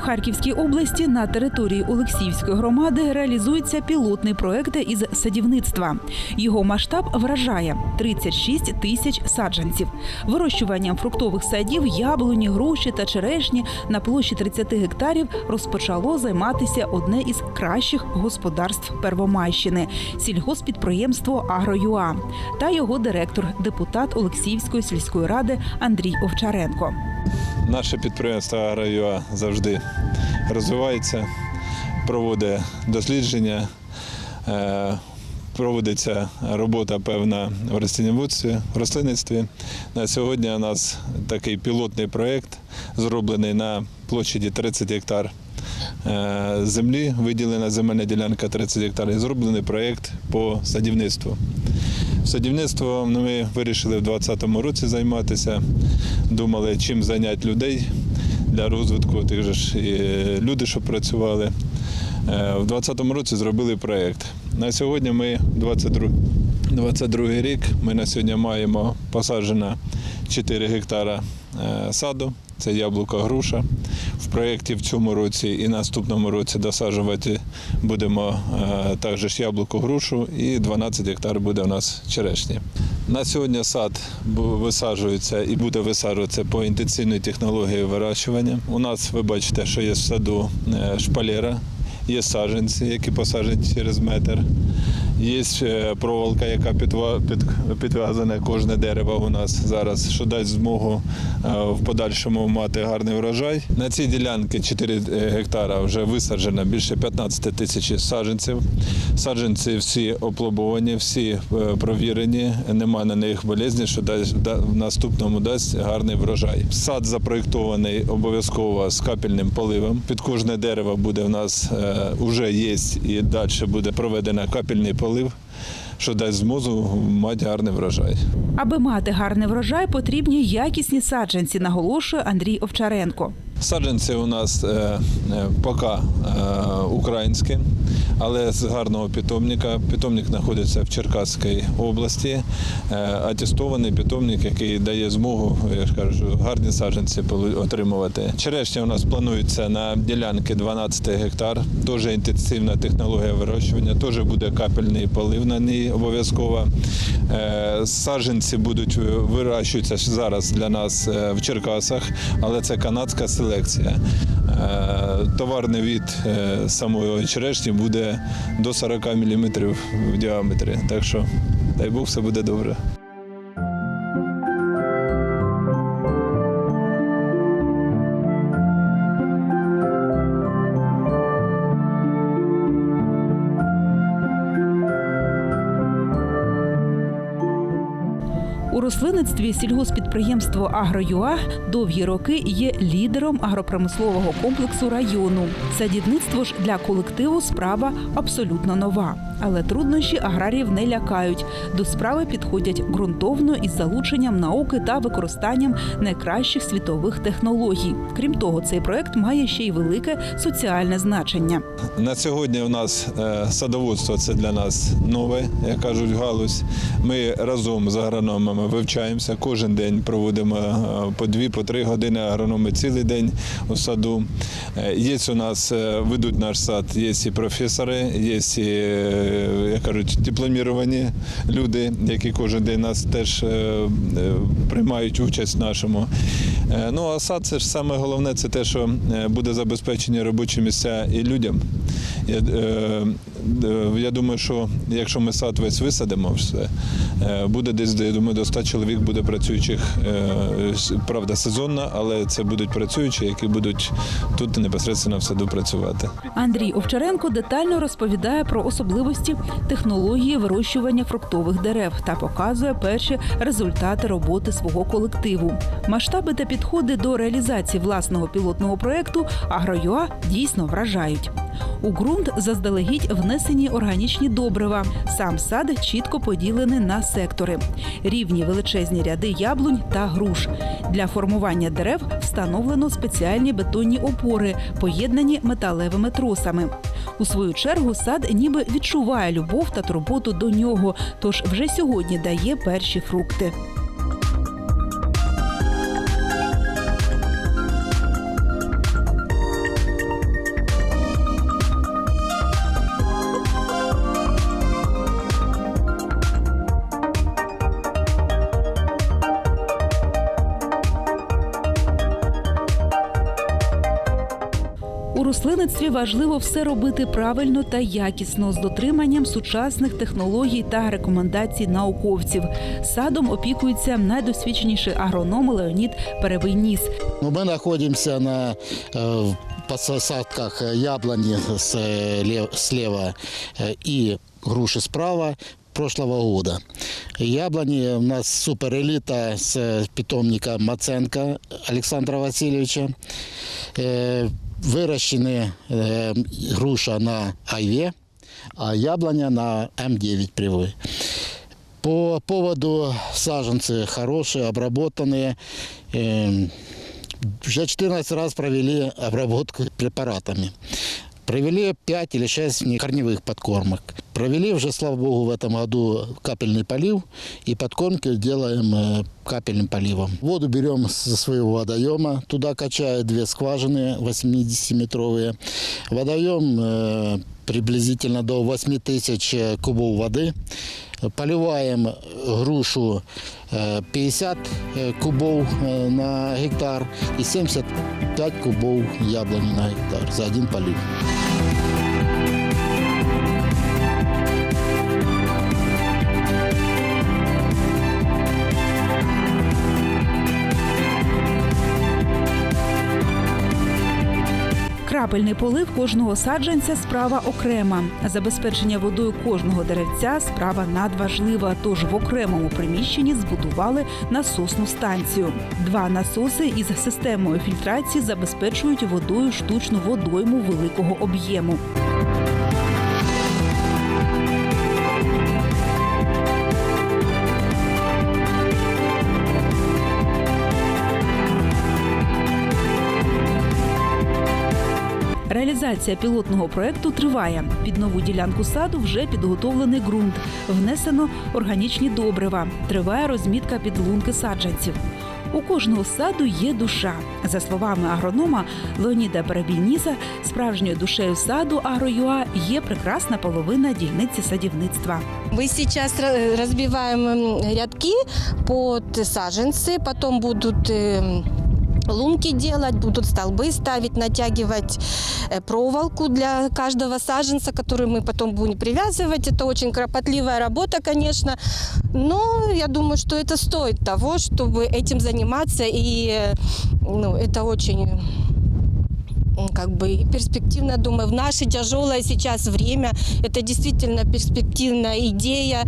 Харківській області на території Олексіївської громади реалізується пілотний проект із садівництва. Його масштаб вражає 36 тисяч саджанців. Вирощуванням фруктових садів, яблуні, груші та черешні на площі 30 гектарів розпочало займатися одне із кращих господарств Первомайщини сільгоспідприємство Агроюа та його директор, депутат Олексіївської сільської ради Андрій Овчаренко. Наше підприємство «Агроюа» завжди розвивається, проводить дослідження, е, проводиться робота певна в рослиніводстві, в рослинництві. На сьогодні у нас такий пілотний проєкт, зроблений на площаді 30 гектар е, землі, виділена земельна ділянка 30 гектар, і зроблений проєкт по садівництву. Садівництвом ми вирішили в 2020 році займатися. Думали, чим зайняти людей для розвитку тих же ж люди, що працювали. Е, В 2020 році зробили проєкт. На сьогодні ми 22, 22 рік. Ми на сьогодні маємо посаджено 4 гектара е, саду. Це яблука груша. В проєкті в цьому році і наступному році досаджувати будемо е, також яблуко грушу і 12 гектар буде у нас черешні. На сьогодні сад висаджується і буде висаджуватися по інтенсивній технології вирощування. У нас ви бачите, що є в саду е, шпалера, є саджанці, які посаджені через метр. Є е, проволока, яка підв'язана кожне дерево у нас зараз, що дасть змогу е, в подальшому мати гарний врожай. На цій ділянці 4 гектара вже висаджено більше 15 тисяч саджанців. Саджанці всі опломбовані, всі е, провірені, немає на них болезні, що в наступному дасть гарний врожай. Сад запроєктований обов'язково з капельним поливом. Під кожне дерево буде в нас вже є і далі буде проведено капельний полив, що дасть змозу мати гарний врожай. Аби мати гарний врожай, потрібні якісні саджанці, наголошує Андрій Овчаренко. Саджанці у нас е, е, поки е, українські, але з гарного питомника. Питомник знаходиться в Черкаській області. Атестований питомник, який дає змогу, я ж кажу, гарні саджанці отримувати. Черешня у нас планується на ділянки 12 гектар. Дуже інтенсивна технологія вирощування, теж буде капельний полив на ній обов'язково. Саджанці будуть вирощуються зараз для нас в Черкасах, але це канадська селекція. Е, Товарний від е, самої черешні буде до 40 мм в діаметрі. Так що дай Бог все буде добре. Рослинництві сільгоспідприємство Агроюа довгі роки є лідером агропромислового комплексу району. Садівництво ж для колективу справа абсолютно нова. Але труднощі аграріїв не лякають. До справи підходять ґрунтовно із залученням науки та використанням найкращих світових технологій. Крім того, цей проект має ще й велике соціальне значення. На сьогодні у нас е, садоводство це для нас нове, як кажуть, галузь. Ми разом з агрономами вивчаємося. Кожен день проводимо е, по дві, по три години агрономи цілий день у саду. Е, Є у нас, е, ведуть наш сад, є і професори, є і, як кажуть, дипломіровані люди, які кожен день нас теж приймають участь в нашому. Ну а сад це ж саме головне, це те, що буде забезпечені робочі місця і людям. Я, е, я думаю, що якщо ми сад весь висадимо, все, е, буде десь, я думаю, до 100 чоловік буде працюючих, е, правда, сезонно, але це будуть працюючі, які будуть тут непосередньо в саду працювати. Андрій Овчаренко детально розповідає про особливості технології вирощування фруктових дерев та показує перші результати роботи свого колективу. Масштаби та підходи до реалізації власного пілотного проекту Агроюа дійсно вражають. У ґрунт заздалегідь внесені органічні добрива. Сам сад чітко поділений на сектори, рівні величезні ряди яблунь та груш. Для формування дерев встановлено спеціальні бетонні опори, поєднані металевими тросами. У свою чергу сад ніби відчуває любов та турботу до нього, тож вже сьогодні дає перші фрукти. У рослинництві важливо все робити правильно та якісно з дотриманням сучасних технологій та рекомендацій науковців. Садом опікується найдосвідченіший агроном Леонід Перевийніс. Ну, Мы находимся на э, посадках яблони с, э, лев- слева э, и груши справа прошлого года. Яблони у нас суперэлита с э, питомника Маценко Александра Васильевича. Э, Выращены э, груша на Айве, а яблоня на М9 привой. По поводу саженцы хорошие, обработанные. Эм, Уже 14 раз провели обработку препаратами. Провели 5 или 6 корневых подкормок. Провели уже, слава богу, в этом году капельный полив. И подкормки делаем э, капельным поливом. Воду берем со своего водоема. Туда качают две скважины 80-метровые. Водоем э, приблизительно до 8 тысяч э, кубов воды. Поливаем грушу э, 50 э, кубов на гектар и 75 кубов яблони на гектар за один полив. Крапельний полив кожного саджанця справа окрема. Забезпечення водою кожного деревця справа надважлива. Тож в окремому приміщенні збудували насосну станцію. Два насоси із системою фільтрації забезпечують водою штучну водойму великого об'єму. Реалізація пілотного проекту триває. Під нову ділянку саду вже підготовлений ґрунт, внесено органічні добрива. Триває розмітка підлунки саджанців. У кожного саду є душа. За словами агронома Леоніда Перебійніса, справжньою душею саду Агроюа є прекрасна половина дільниці садівництва. Мы сейчас ра- разбиваем м, рядки под саженцы, потом будут э, лунки делать, будут столбы ставить, натягивать э, проволоку для каждого саженца, который мы потом будем привязывать. Это очень кропотливая работа, конечно, но я думаю, что это стоит того, чтобы этим заниматься, и э, ну, это очень м, как бы и перспективно, думаю, в наше тяжелое сейчас время это действительно перспективная идея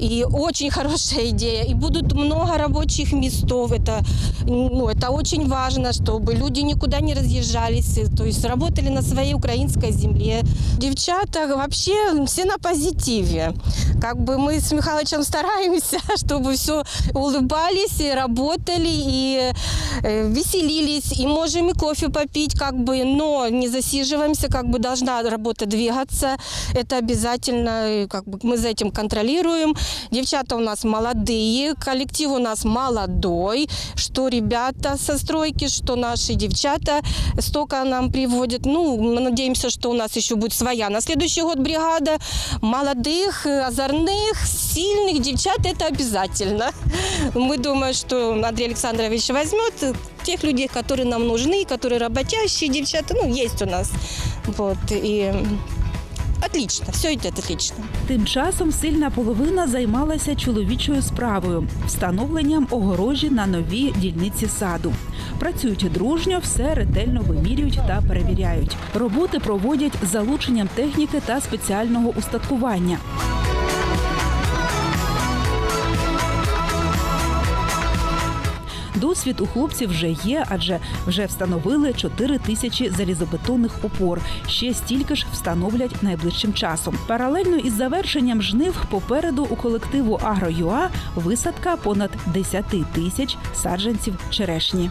и очень хорошая идея. И будут много рабочих местов. Это, ну, это очень важно, чтобы люди никуда не разъезжались, то есть работали на своей украинской земле. Девчата вообще все на позитиве. Как бы мы с Михайловичем стараемся, чтобы все улыбались и работали, и э, веселились, и можем и кофе попить, как бы, но не засиживаемся, как бы должна работа двигаться. Это обязательно, как бы мы за этим контролируем. Девчата у нас молодые, коллектив у нас молодой, что ребята со стройки, что наши девчата столько нам приводят. Ну, мы надеемся, что у нас еще будет своя на следующий год бригада молодых, озорных, сильных девчат. Это обязательно. Мы думаем, что Андрей Александрович возьмет тех людей, которые нам нужны, которые работящие девчата. Ну, есть у нас. Вот. И м, отлично. Все идет отлично. Тим часом сильна половина займалася чоловічою справою встановленням огорожі на новій дільниці саду. Працюють дружньо, все ретельно вимірюють та перевіряють. Роботи проводять з залученням техніки та спеціального устаткування. Досвід у хлопців вже є, адже вже встановили 4 тисячі залізобетонних опор. Ще стільки ж встановлять найближчим часом. Паралельно із завершенням жнив попереду у колективу «Агро.ЮА» висадка понад 10 тисяч саджанців черешні.